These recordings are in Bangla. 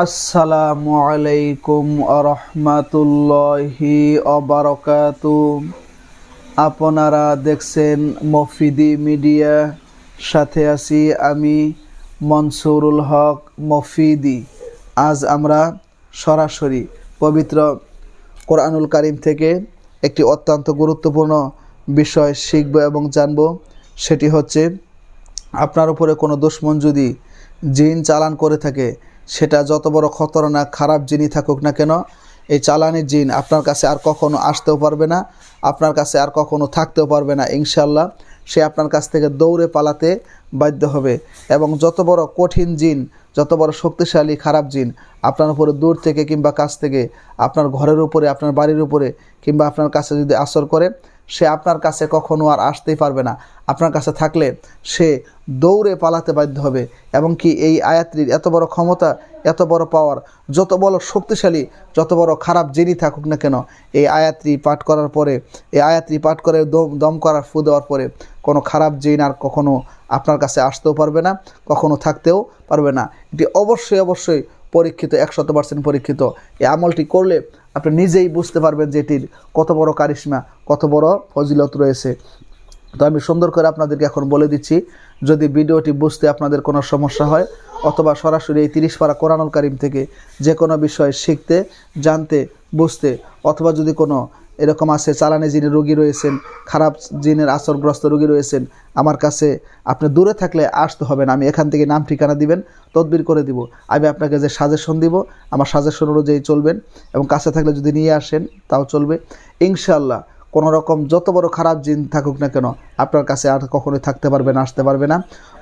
আসসালামু আলাইকুম আরহামাতুল্লাহি অবারকাত আপনারা দেখছেন মফিদি মিডিয়া, সাথে আছি আমি মনসুরুল হক মফিদি। আজ আমরা সরাসরি পবিত্র কোরআনুল কারিম থেকে একটি অত্যন্ত গুরুত্বপূর্ণ বিষয় শিখব এবং জানব। সেটি হচ্ছে, আপনার উপরে কোনো দুশ্মন যদি জিন চালান করে থাকে সেটা যত বড় খতরনাক খারাপ জিনই থাকুক না কেন, এই চালানি জিন আপনার কাছে আর কখনো আসতেও পারবে না, আপনার কাছে আর কখনো থাকতেও পারবে না ইনশাল্লাহ সে আপনার কাছ থেকে দৌড়ে পালাতে বাধ্য হবে। এবং যত বড় কঠিন জিন, যত বড় শক্তিশালী খারাপ জিন আপনার উপরে দূর থেকে কিংবা কাছ থেকে, আপনার ঘরের উপরে, আপনার বাড়ির উপরে কিংবা আপনার কাছে যদি আসর করে সে আপনার কাছে কখনো আর আসতেই পারবে না। আপনার কাছে থাকলে সে দৌড়ে পালাতে বাধ্য হবে। এবং কি এই আয়াত্রীর এত বড় ক্ষমতা, এত বড় পাওয়ার যত বড় শক্তিশালী, যত বড় খারাপ জেনি থাকুক না কেন, এই আয়াত্রী পাঠ করার পরে, এই আয়াত্রী পাঠ করে দম দম করার ফু দেওয়ার পরে কোনো খারাপ জিন আর কখনো আপনার কাছে আসতেও পারবে না, কখনো থাকতেও পারবে না। এটি অবশ্যই অবশ্যই পরীক্ষিত, একশত পার্সেন্ট পরীক্ষিত। এই আমলটি করলে আপনি নিজেই বুঝতে পারবেন যে এটির কত বড় কারিশ্মা, কত বড় ফজিলত রয়েছে। তো আমি সুন্দর করে আপনাদেরকে এখন বলে দিচ্ছি, যদি ভিডিওটি বুঝতে আপনাদের কোনো সমস্যা হয়, অথবা সরাসরি এই তিরিশ পারা কোরআনুল কারিম থেকে যে কোনো বিষয় শিখতে, জানতে, বুঝতে, অথবা যদি কোনো এরকম আছে চালানে যিনি রোগী রয়েছেন, খারাপ জিনের আসরগ্রস্ত রোগী রয়েছেন, আমার কাছে আপনি দূরে থাকলে আসতে হবে না, আমি এখান থেকে নাম ঠিকানা দিবেন, তদবির করে দিব। আমি আপনাকে যে সাজেশন দিব, আমার সাজেশন অনুযায়ী চলবেন এবং কাছে থাকলে যদি নিয়ে আসেন, তাও চলবে। ইনশাল্লাহ কোনো রকম যত বড় খারাপ জিন থাকুক না কেন আপনার কাছে আর কখনোই থাকতে পারবে না, আসতে পারবে না।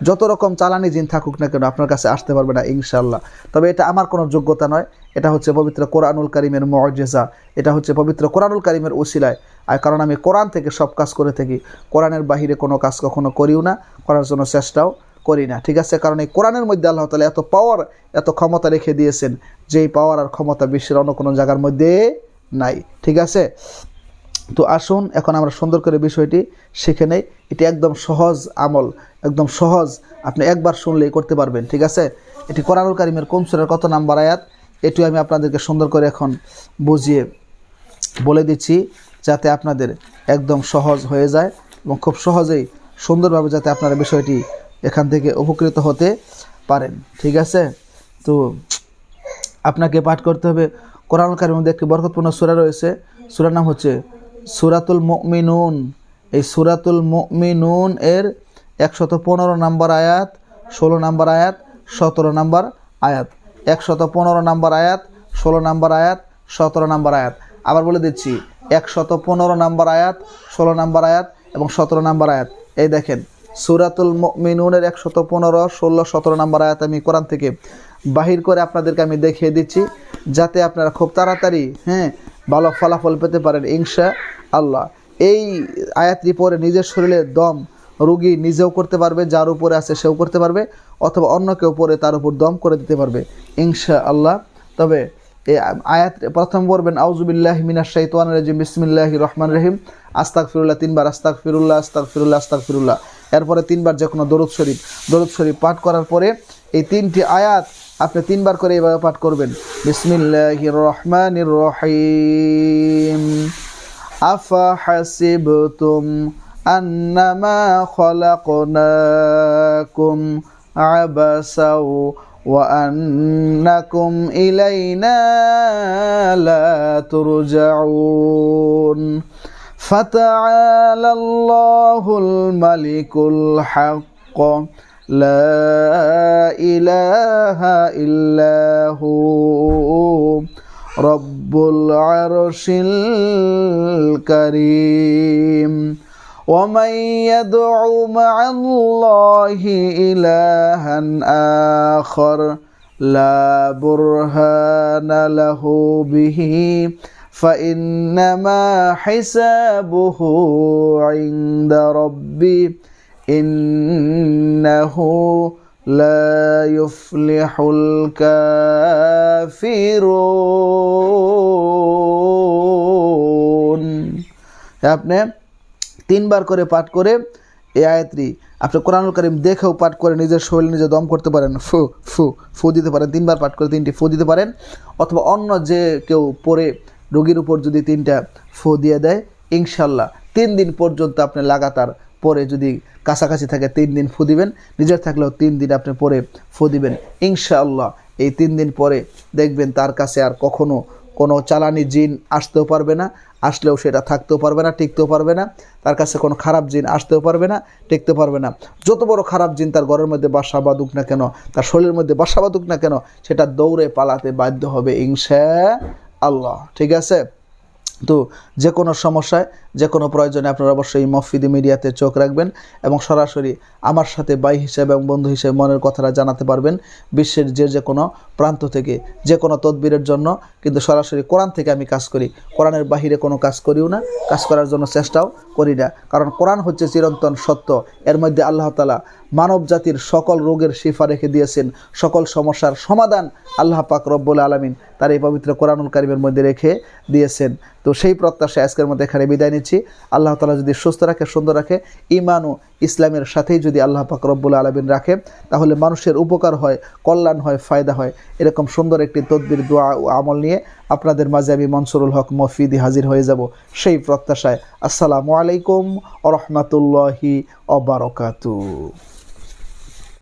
যত রকম চালানি জিন থাকুক না কেন আপনার কাছে আসতে পারবে না ইনশাল্লাহ তবে এটা আমার কোনো যোগ্যতা নয়। এটা হচ্ছে পবিত্র কোরআনুল কারিমের মর্যাজা এটা হচ্ছে পবিত্র কোরআনুল কারিমের ওসিলায়। আর কারণ আমি কোরআন থেকে সব কাজ করে থাকি, কোরআনের বাহিরে কোনো কাজ কখনো করিও না, করার জন্য চেষ্টাও করি না। ঠিক আছে? কারণ এই কোরআনের মধ্যে আল্লাহ তালা এত পাওয়ার এত ক্ষমতা রেখে দিয়েছেন, যেই পাওয়ার আর ক্ষমতা বিশ্বের অন্য কোনো জায়গার মধ্যে নাই। ঠিক আছে? তো আসুন, এখন আমরা সুন্দর করে বিষয়টি শিখে নেই। এটি একদম সহজ আমল, একদম সহজ। আপনি একবার শুনলেই করতে পারবেন, ঠিক আছে? এটি কোরআনুল কারিমের কোন সুরের কত নাম্বার আয়াত? এটিও আমি আপনাদেরকে সুন্দর করে এখন বুঝিয়ে বলে দিচ্ছি, যাতে আপনাদের একদম সহজ হয়ে যায় এবং খুব সহজেই সুন্দরভাবে যাতে আপনারা বিষয়টি এখান থেকে উপকৃত হতে পারেন, ঠিক আছে? তো আপনাকে পাঠ করতে হবে। কোরআন কারিমের মধ্যে একটি বরকতপূর্ণ সুরা রয়েছে। সুরার নাম হচ্ছে সুরাতুল মুমিনুন। এই সুরাতুল মুমিনুন এর একশত পনেরো নম্বর আয়াত, ষোলো নম্বর আয়াত, সতেরো নম্বর আয়াত। একশত পনেরো নম্বর আয়াত, ষোলো নম্বর আয়াত, সতেরো নম্বর আয়াত। আবার বলে দিচ্ছি, একশত পনেরো নম্বর আয়াত, ষোলো নম্বর আয়াত এবং সতেরো নম্বর আয়াত। এই দেখেন, সুরাতুল মিনুনের একশত পনেরো, ষোলো, সতেরো নম্বর আয়াত আমি কোরআন থেকে বাহির করে আপনাদেরকে আমি দেখিয়ে দিচ্ছি, যাতে আপনারা খুব তাড়াতাড়ি হ্যাঁ ভালো ফলাফল পেতে পারেন, ইনশা আল্লাহ। এই আয়াতটি পরে নিজের শরীরে দম রুগী নিজেও করতে পারবে, যার উপরে আছে সেও করতে পারবে, অথবা অন্য কেউ পরে তার উপর দম করে দিতে পারবে, ইনশা আল্লাহ। তবে এই আয়াত প্রথম পড়বেন আউজুবিল্লাহ মিনাশ শাইতান রাজিম বিসমিল্লাহ রহমান রহিম আস্তাক ফিরুল্লাহ তিনবার আস্তাক ফিরুল্লাহ আস্তাক ফিরুল্লাহ আস্তাক ফিরুল্লাহ এরপরে তিনবার যে কোনো দরুদ শরীফ দরুদ শরীফ পাঠ করার পরে এই তিনটি আয়াত আপনি তিনবার করে এইভাবে পাঠ করবেন বিসমিল্লাহ রহমান রহিম আফা হাসিবতুম আন্নামা খলাকনাকুম আবাসাও وأنكم إلينا لا ترجعون فتعالى الله الملك الحق لا إله إلا هو. رب العرش الكريم. ومن يدعو مع الله إلها آخر لا برهان له به فإنما حسابه عند ربي ইন্নাহু লা ইউফলিহুল কাফিরুন আপনি তিনবার করে পাঠ করে এই আয়াতটি আপনি কোরআনুল করিম দেখেও পাঠ করে নিজের শরীরে নিজে দম করতে পারেন, ফু ফু ফু দিতে পারেন, তিনবার পাঠ করে তিনটি ফু দিতে পারেন, অথবা অন্য যে কেউ পরে রোগীর উপর যদি তিনটা ফু দিয়ে দেয়, ইনশাল্লাহ তিন দিন পর্যন্ত আপনি লাগাতার পরে যদি কাছাকাছি থাকে তিন দিন ফু দিবেন, নিজের থাকলেও তিন দিন আপনি পরে ফু দিবেন। ইনশাআল্লাহ, এই তিন দিন পরে দেখবেন তার কাছে আর কখনো কোনো চালানি জিন আসতেও পারবে না, আসলেও সেটা থাকতেও পারবে না, টিকতেও পারবে না। তার কাছে কোনো খারাপ জিন আসতেও পারবে না, টিকতে পারবে না। যত বড় খারাপ জিন তার ঘরের মধ্যে বাসা বাঁধুক না কেন, তার শরীরের মধ্যে বাসা বাঁধুক না কেন, সেটা দৌড়ে পালাতে বাধ্য হবে ইনশা আল্লাহ ঠিক আছে? তো যে কোনো সমস্যায় যে কোনো প্রয়োজনে আপনারা অবশ্যই মফিদি মিডিয়াতে চোখ রাখবেন এবং সরাসরি আমার সাথে বাই হিসেবে এবং বন্ধু হিসেবে মনের কথাটা জানাতে পারবেন। বিশ্বের যে যে কোনো প্রান্ত থেকে যে কোনো তদবিরের জন্য কিন্তু সরাসরি কোরআন থেকে আমি কাজ করি। কোরআনের বাহিরে কোনো কাজ করিও না, কাজ করার জন্য চেষ্টাও করি না। কারণ কোরআন হচ্ছে চিরন্তন সত্য। এর মধ্যে আল্লাহ তালা মানব জাতির সকল রোগের শিফা রেখে দিয়েছেন। সকল সমস্যার সমাধান আল্লাহ পাক রব্বুল আলমিন তার এই পবিত্র কোরআনুল কারিমের মধ্যে রেখে দিয়েছেন। তো সেই প্রত্যাশা আজকের মধ্যে এখানে বিদায় নিচ্ছি। আল্লাহ তালা যদি সুস্থ রাখে, সুন্দর রাখে ইমান ও ইসলামের সাথেই যদি আল্লাহ পাক রব্বুল আলমিন রাখে, তাহলে মানুষের উপকার হয়, কল্যাণ হয়, ফায়দা হয়। এরকম সুন্দর একটি তদবির, দোয়া ও আমল নিয়ে আপনাদের মাঝে আমি মনসুরুল হক মফিদি হাজির হয়ে যাব সেই প্রত্যাশায়। আসসালামু আলাইকুম আ রহমতুল্লাহি অবরকাতু